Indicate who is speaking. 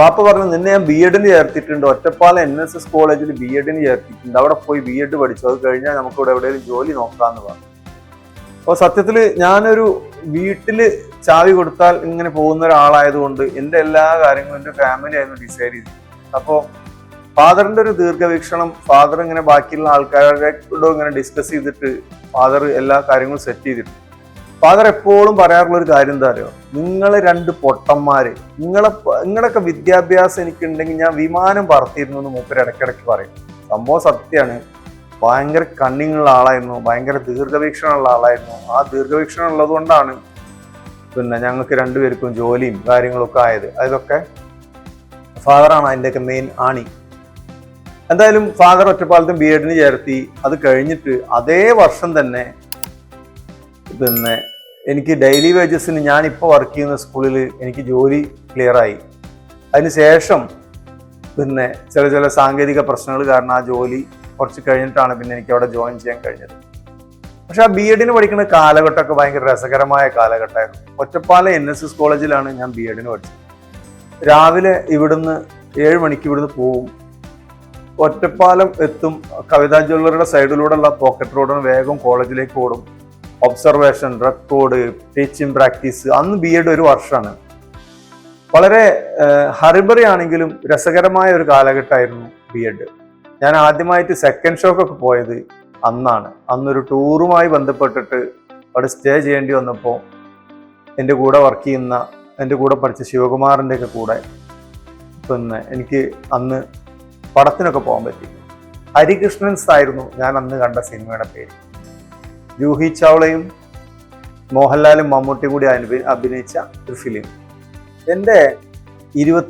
Speaker 1: പാപ്പ പറഞ്ഞു നിന്നെ ഞാൻ ബി എഡിന് ചേർത്തിട്ടുണ്ട്. ഒറ്റപ്പാല എൻ എസ് എസ് കോളേജിൽ ബി എഡിന് ചേർത്തിട്ടുണ്ട്. അവിടെ പോയി ബി എഡ് പഠിച്ചു. അത് കഴിഞ്ഞാൽ നമുക്ക് ഇവിടെ എവിടെയെങ്കിലും ജോലി നോക്കാന്ന് പറഞ്ഞു. അപ്പോൾ സത്യത്തിൽ ഞാനൊരു വീട്ടിൽ ചാവി കൊടുത്താൽ ഇങ്ങനെ പോകുന്ന ഒരാളായതുകൊണ്ട് എന്റെ എല്ലാ കാര്യങ്ങളും എന്റെ ഫാമിലി ആയിരുന്നു ഡിസൈഡ് ചെയ്തു അപ്പോൾ ഫാദറിന്റെ ഒരു ദീർഘവീക്ഷണം ഫാദർ ഇങ്ങനെ ബാക്കിയുള്ള ആൾക്കാരുടെ ഇങ്ങനെ ഡിസ്കസ് ചെയ്തിട്ട് ഫാദർ എല്ലാ കാര്യങ്ങളും സെറ്റ് ചെയ്തിട്ട്. ഫാദർ എപ്പോഴും പറയാറുള്ള ഒരു കാര്യം എന്താ അറിയോ? നിങ്ങൾ രണ്ട് പൊട്ടന്മാര്. നിങ്ങളെ നിങ്ങളൊക്കെ വിദ്യാഭ്യാസം എനിക്കുണ്ടെങ്കിൽ ഞാൻ വിമാനം പറത്തിയിരുന്നു എന്ന് മൂപ്പര് ഇടയ്ക്കിടയ്ക്ക് പറയും. സംഭവം സത്യമാണ് ഭയങ്കര കണ്ണിങ്ങുള്ള ആളായിരുന്നു. ഭയങ്കര ദീർഘവീക്ഷണമുള്ള ആളായിരുന്നു. ആ ദീർഘവീക്ഷണം ഉള്ളത് കൊണ്ടാണ് പിന്നെ ഞങ്ങൾക്ക് രണ്ടുപേർക്കും ജോലിയും കാര്യങ്ങളൊക്കെ ആയത്. അതൊക്കെ ഫാദറാണ് അതിന്റെയൊക്കെ മെയിൻ ആണി. എന്തായാലും ഫാദർ ഒറ്റപ്പാലത്തും ബി എഡിന് ചേർത്തി. അത് കഴിഞ്ഞിട്ട് അതേ വർഷം തന്നെ പിന്നെ എനിക്ക് ഡെയിലി വേജസിന് ഞാൻ ഇപ്പോൾ വർക്ക് ചെയ്യുന്ന സ്കൂളിൽ എനിക്ക് ജോലി ക്ലിയറായി ആയി. അതിന് ശേഷം പിന്നെ ചില ചില സാങ്കേതിക പ്രശ്നങ്ങൾ കാരണം ആ ജോലി കുറച്ച് കഴിഞ്ഞിട്ടാണ് പിന്നെ എനിക്ക് അവിടെ ജോയിൻ ചെയ്യാൻ കഴിഞ്ഞത്. പക്ഷെ ആ ബി എഡിന് പഠിക്കുന്ന കാലഘട്ടമൊക്കെ ഭയങ്കര രസകരമായ കാലഘട്ടമായിരുന്നു. ഒറ്റപ്പാല എൻ എസ് എസ് കോളേജിലാണ് ഞാൻ ബി എഡിന് പഠിച്ചത്. രാവിലെ ഇവിടുന്ന് ഏഴ് മണിക്ക് ഇവിടുന്ന് പോവും. ഒറ്റപ്പാലം എത്തും. കവിതാ ജ്വല്ലറിയുടെ സൈഡിലൂടെയുള്ള പോക്കറ്റ് റോഡിന് വേഗം കോളേജിലേക്ക് ഓടും. ഒബ്സർവേഷൻ റെക്കോർഡ് ടീച്ചിങ് പ്രാക്ടീസ് അന്ന് ബി എഡ് ഒരു വർഷമാണ്. വളരെ ഹറിബറി ആണെങ്കിലും രസകരമായ ഒരു കാലഘട്ടമായിരുന്നു ബി എഡ് ഞാൻ ആദ്യമായിട്ട് സെക്കൻഡ് ഷോക്കൊക്കെ പോയത് അന്നാണ്. അന്നൊരു ടൂറുമായി ബന്ധപ്പെട്ടിട്ട് അവിടെ സ്റ്റേ ചെയ്യേണ്ടി വന്നപ്പോൾ എന്റെ കൂടെ വർക്ക് ചെയ്യുന്ന എന്റെ കൂടെ പഠിച്ച ശിവകുമാറിന്റെ ഒക്കെ കൂടെ പിന്നെ എനിക്ക് അന്ന് പടത്തിനൊക്കെ പോകാൻ പറ്റി. ഹരികൃഷ്ണൻസ് ആയിരുന്നു ഞാൻ അന്ന് കണ്ട സിനിമയുടെ പേര്. ജൂഹി ചാവളയും മോഹൻലാലും മമ്മൂട്ടി കൂടി അഭിനയിച്ച ഒരു ഫിലിം എന്റെ ഇരുപത്തി